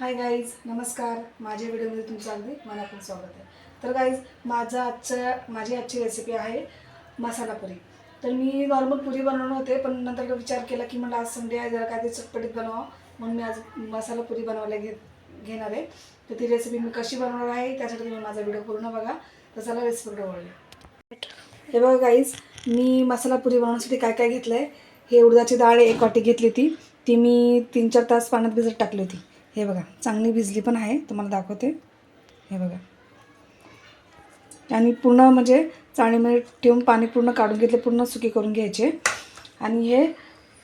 Hi guys नमस्कार. माझ्या व्हिडिओमध्ये तुमचं अगदी मनापासून स्वागत आहे. तर गाईज माझा आजच्या माझी आजची रेसिपी आहे मसाला पुरी. तर मी नॉर्मल पुरी बनवणार होते पण नंतर विचार केला की मला आज संडे आहे जरा काहीतरी चटपटीत बनवा म्हणून मी आज मसाला पुरी बनवायला घे घेणार आहे. तर ती रेसिपी मी कशी बनवणार आहे त्यासाठी तुम्ही माझा व्हिडिओ पूर्ण बघा. तर चला रेसिपीकडे वळले हे बघा गाईज मी मसाला पुरी बनवण्यासाठी काय काय घेतलं आहे हे उडदाची डाळ एक वाटी घेतली होती. ती मी तीन चार तास पाण्यात भिजत टाकली होती. हे बघा चांगली भिजली पण आहे तुम्हाला दाखवते. हे बघा. आणि पूर्ण म्हणजे चाळणीमध्ये ठेवून पाणी पूर्ण काढून घेतले पूर्ण सुकी करून घ्यायचे. आणि हे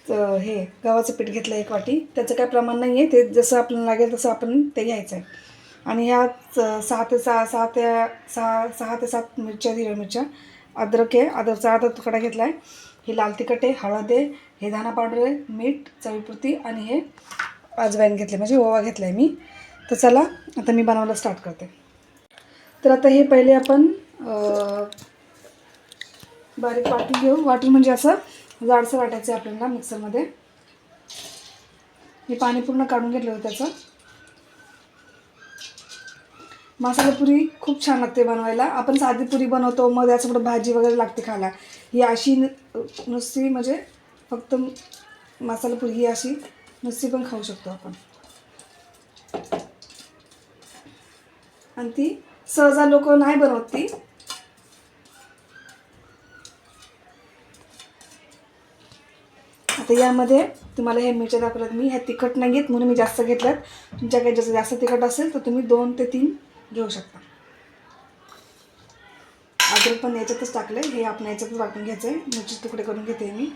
हे गव्हाचं पीठ घेतलं एक वाटी. त्याचं काय प्रमाण नाही आहे ते जसं आपल्याला लागेल तसं आपण ते घ्यायचं आहे आणि ह्या सहा ते सहा सहा ते सहा सहा ते सात मिरच्या हिरव्या मिरच्या अद्रक आहे अद्रकचा अर्धा तुकडा घेतला आहे हे लाल तिखट आहे हळद आहे हे धाना पावडर आहे मीठ चवीपुरती आणि हे अजवाईन घेतले. म्हणजे ओवा घेतला आहे मी. तर चला आता मी बनवायला स्टार्ट करते. तर आता हे पहिले आपण बारीक वाटून घेऊ. वाटून म्हणजे असं जाडसं वाटायचं आहे आपल्याला मिक्सरमध्ये हे पाणी पूर्ण काढून घेतलं होतं त्याचं. मसाला पुरी खूप छान लागते बनवायला. आपण साधी पुरी बनवतो मग त्याच्यापुढे भाजी वगैरे लागते खायला. ही अशी नुसती म्हणजे फक्त मसाला पुरी ही अशी नुसती पण खाऊ शकतो आपण. आणि ती सहजा लोक नाही बनवत ती. आता यामध्ये तुम्हाला हे मिरच्या दाखवल्यात मी. ह्या तिखट नाही घेत म्हणून मी जास्त घेतल्यात. तुमच्याकडे जसं जास्त तिखट असेल तर तुम्ही दोन ते तीन घेऊ शकता. अद्रक पण याच्यातच टाकलं हे आपण याच्यातच वाटून घ्यायचं आहे मिरची तुकडे करून घेते मी.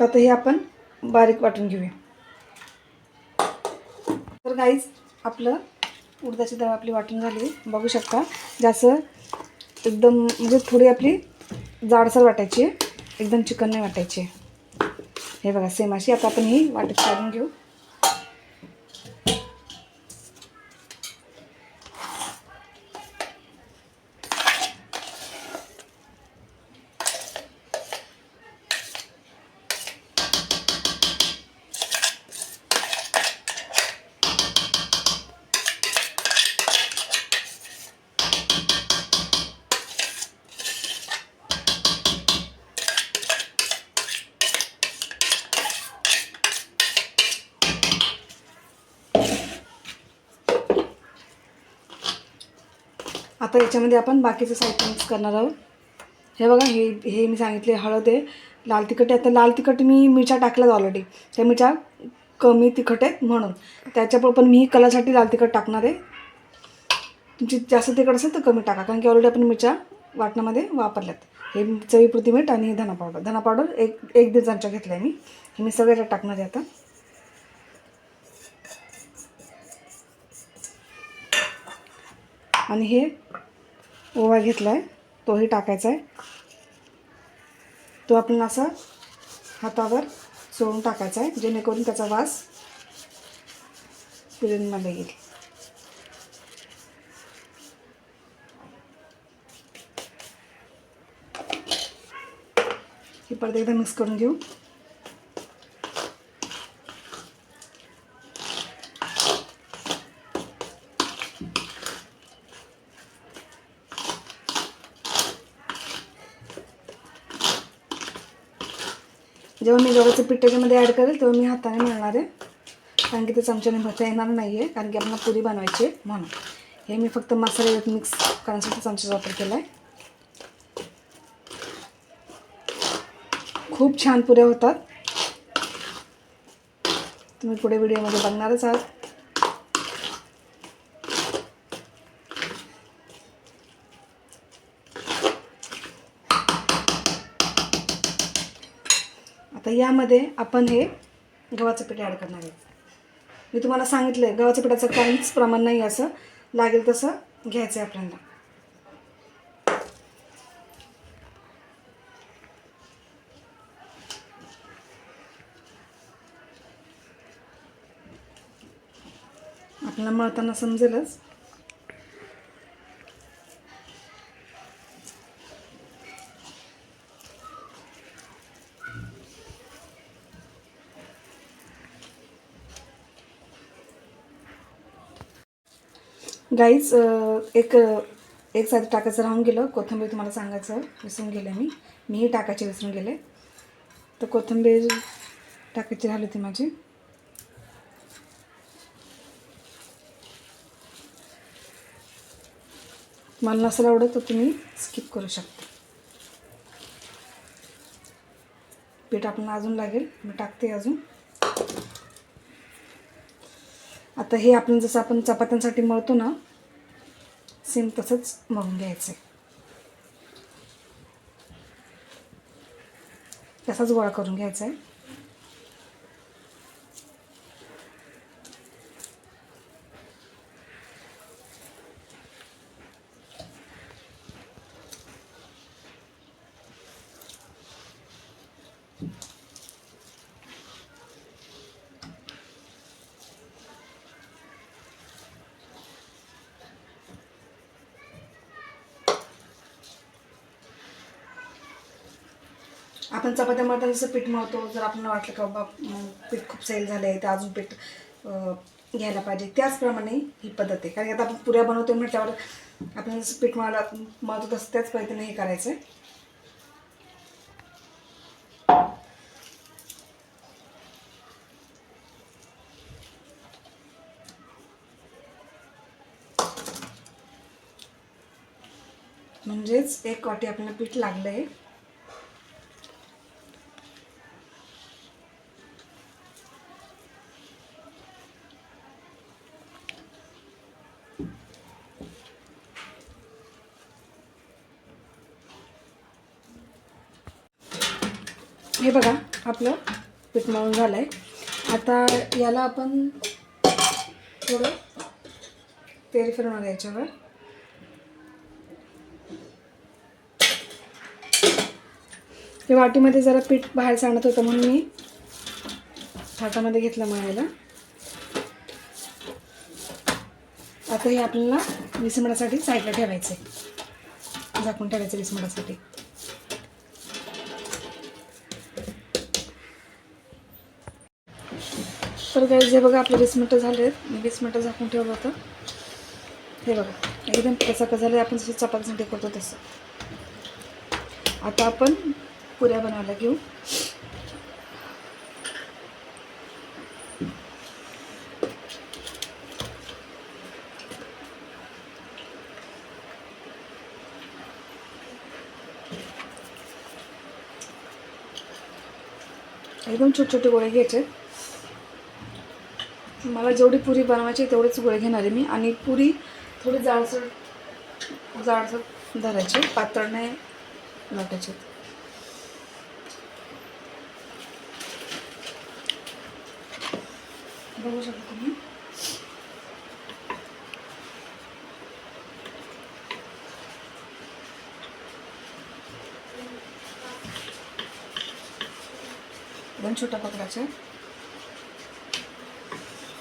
तर आता हे आपण बारीक वाटून घेऊया. तर गाईज आपलं उडदाची डाळ आपली वाटून झाली. बघू शकता जास्त एकदम म्हणजे थोडी आपली जाडसर वाटायची आहे. एकदम चिकन नाही वाटायची हे बघा सेम अशी. आता आपण ही वाटत काढून घेऊ. आता याच्यामध्ये आपण बाकीचं साहित्य मिक्स करणार आहोत. हे बघा हे हे मी सांगितले हळद आहे लाल तिखट आहे. आता लाल तिखट मी मिरच्या टाकल्यात ऑलरेडी त्या मिरच्या कमी तिखट आहेत म्हणून. त्याच्यापुढे पण मी कलरसाठी लाल तिखट टाकणार आहे. तुमची जास्त तिखट असेल तर कमी टाका. कारण की ऑलरेडी आपण मिरच्या वाटणामध्ये वापरल्यात. हे चवीपुरती मीठ आणि धना पावडर धना पावडर एक एक दीड चमचा घेतला आहे मी. हे मी सगळ्यात टाकणार आहे आता. आणि हे ओवा घेतला आहे तोही टाकायचा आहे तो आपण असा हातावर चोळून टाकायचा आहे जेणेकरून त्याचा वास पुरणमध्ये येईल. हे परत एकदा मिक्स करून घेऊ. जेव्हा मी गव्हाचं पीठ त्याच्यामध्ये ॲड करेल तेव्हा मी हाताने मिळणार आहे. कारण की ते चमच्याने भरता येणार नाही आहे कारण की आपल्याला पुरी बनवायची आहे म्हणून. हे मी फक्त मसाले मिक्स करण्यासाठी चमच्याचा वापर केला आहे खूप छान पुऱ्या होतात. तुम्ही पुढे व्हिडिओमध्ये बघणारच आहात. आता यामध्ये आपण हे गव्हाचं पीठ ॲड करणार आहे. मी तुम्हाला सांगितलं आहे गव्हाच्या पिठाचं काहीच प्रमाण नाही असं. लागेल तसं घ्यायचं आहे आपल्याला. आपल्याला मळताना समजेलच. गाईच एक एक साधं टाकायचं राहून गेलं. कोथिंबीर तुम्हाला सांगायचं. विसरून गेले मी. मीही टाकायचे विसरून गेले. तर कोथिंबीर टाकायची राहिली होती माझी. मला नसेल आवडत तर तुम्ही स्किप करू शकता. पीठ आपल्याला अजून लागेल. मी टाकते अजून. आता हे आपण जसं आपण चपात्यांसाठी मळतो ना सेम तसंच मळून घ्यायचं आहे तसाच गोळा करून घ्यायचा आहे आपण चपात्या मळताना जसं पीठ मळतो. जर आपल्याला वाटलं का बाबा पीठ खूप सैल झालं आहे तर अजून पीठ घ्यायला पाहिजे. त्याचप्रमाणे ही पद्धत आहे. कारण आता आपण पुऱ्या बनवतो म्हटल्यावर आपण जसं पीठ मळला मळतो तसं त्याच पद्धतीने हे करायचं आहे म्हणजेच एक वाटी आपल्याला पीठ लागलं आहे हे बघा आपलं पीठ मळून झालं आहे आता याला आपण थोडं तेल फिरवणार याच्यावर. ते वाटीमध्ये जरा पीठ बाहेर सांडत होतं म्हणून मी हातामध्ये घेतलं मळायला. आता हे आपल्याला वीस मिनिटासाठी साईडला ठेवायचं आहे झाकून ठेवायचं वीस मिनिटासाठी तर काय जे बघा आपले वीस मिनटं झाले आहेत मी वीस मिनटं झाकून ठेवलं होतं. हे बघा एकदम कसं झालं आपण जसं चपातीसाठी करतो तसं. आता आपण पुऱ्या बनवायला घेऊ. एकदम छोटे छोटे गोळे घ्यायचे. मला जेवढी पुरी बनवायची तेवढेच गोळे घेणार आहे मी. आणि पुरी थोडी जाडसर जाडसर धरायची. पातळ नाही लाटायचे. बघू शकता तुम्ही. दोन छोट्या पकडाच्या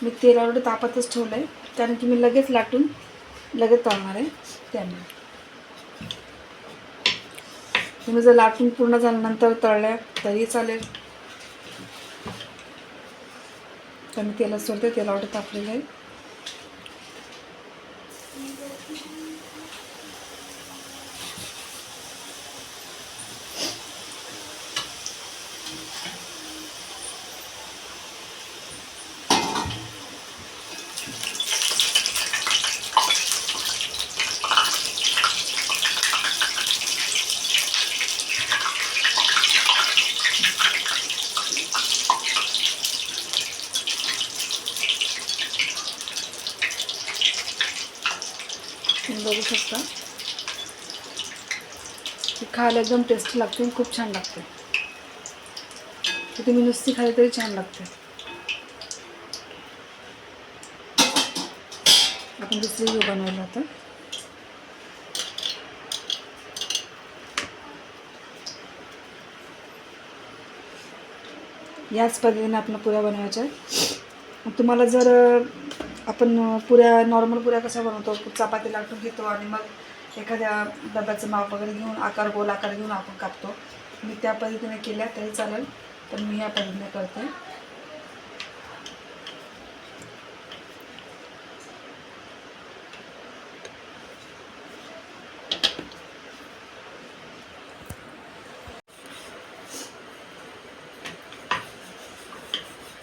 मी तेल ऑलरेडी तापातच ठेवलं आहे कारण की मी लगेच लाटून लगेच तळणार आहे. त्यामुळे. तुम्ही जर लाटून पूर्ण झाल्यानंतर तळल्या तरी चालेल. तर मी तेलात सोडते तेल ऑलरेडी तापलेलं आहे तुम्ही बघू शकता ती खायला एकदम टेस्टी लागते आणि खूप छान लागते. तर तुम्ही नुसती खाली तरी छान लागते. आपण दुसरी घेऊ बनवायला आता. याच पद्धतीने आपण पुऱ्या बनवायच्या आहेत. तुम्हाला जर आपण पुऱ्या नॉर्मल पुऱ्या कशा बनवतो चपाती लाटून घेतो आणि मग एखाद्या डब्याचं माप वगैरे घेऊन आकार गोल आकार घेऊन आपण कापतो. मी त्या पद्धतीने केल्या तरी चालेल. पण मी या पद्धतीने करते.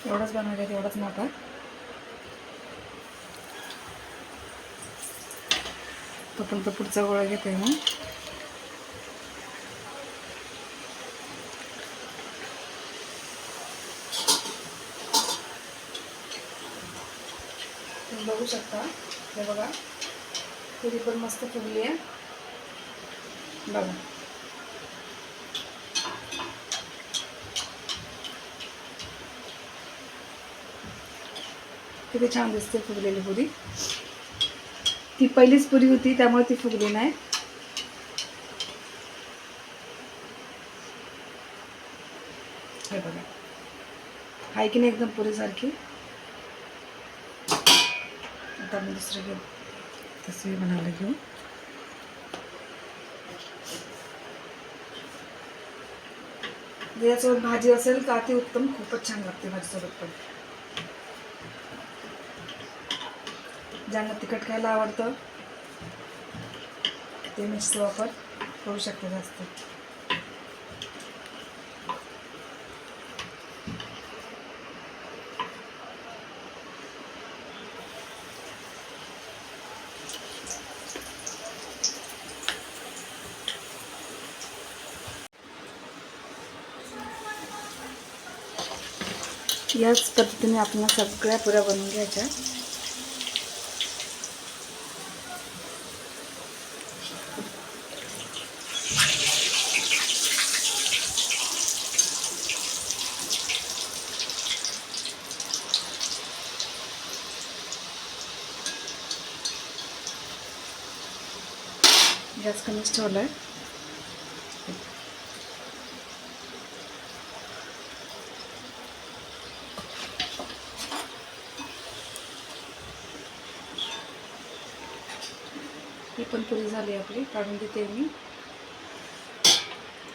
एवढंच बनवायचं तेवढंच माप आहे. तोपर्यंत पुढचा गोळा घेते मग. बघू शकता. हे बघा. पुरी पण मस्त फुगली आहे. बघा. किती छान दिसते फुगलेली पुरी. ती पहिलीच पुरी होती त्यामुळे ती फुगली नाही. हे बघा. आहे की नाही एकदम पुरीसारखी? आता मी दुसरं घेऊ. तसं बनायला घेऊ. याच्यासोबत भाजी असेल का ती उत्तम खूपच छान लागते भाजीसोबत पण. ज्यांना तिखट खायला आवडतं ते मिक्सचा वापर करू शकते जास्त. याच पद्धतीने आपण सगळ्या पुऱ्या बनवून घ्यायच्या. गॅस कमीच ठेवला आहे ही पण पुरी झाली आपली काढून देते मी.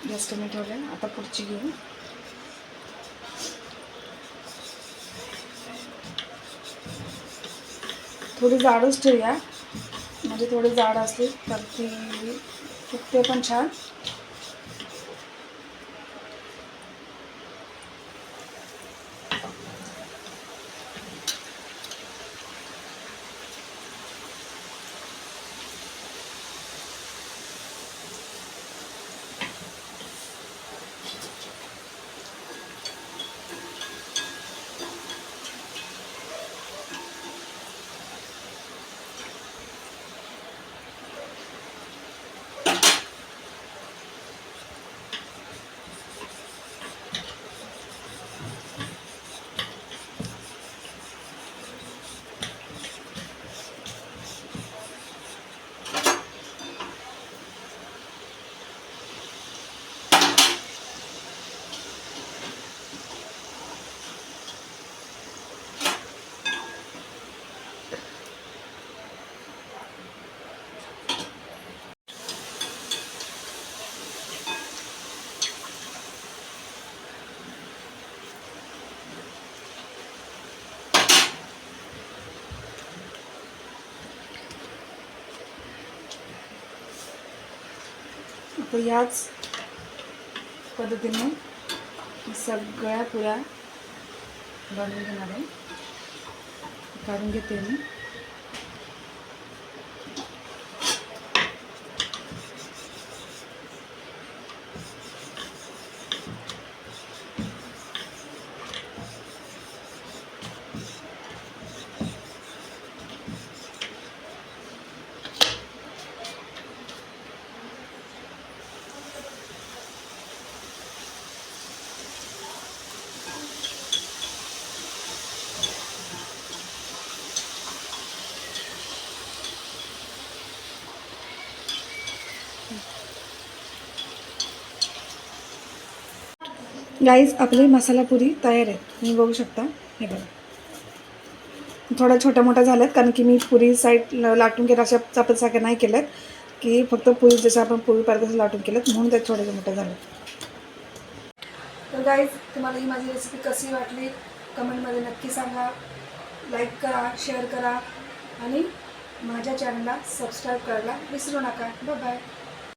गॅस कमी ठेवला आहे आता पुढची घेऊ. थोडी जाडच ठेवूया. म्हणजे थोडी जाड असली तर ती फुगते पण छान. आता याच पद्धतीने सगळ्या पुऱ्या बनवून घेणार आहे. काढून घेते मी. गाईज आपली मसाला पुरी तयार आहे. तुम्ही बघू शकता. हे बघा. थोड्या छोट्या मोठ्या झाल्यात कारण की मी पुरी साईड लाटून केल्या अशा चपातीसारख्या नाही केल्यात की फक्त पुरी जसं आपण पुरी पाहिजे तसं लाटून केल्यात म्हणून त्या छोट्या मोठ्या झालं तर गाईज तुम्हाला ही माझी रेसिपी कशी वाटली? कमेंटमध्ये नक्की सांगा. लाईक करा शेअर करा आणि माझ्या चॅनलला सबस्क्राईब करायला विसरू नका. बाय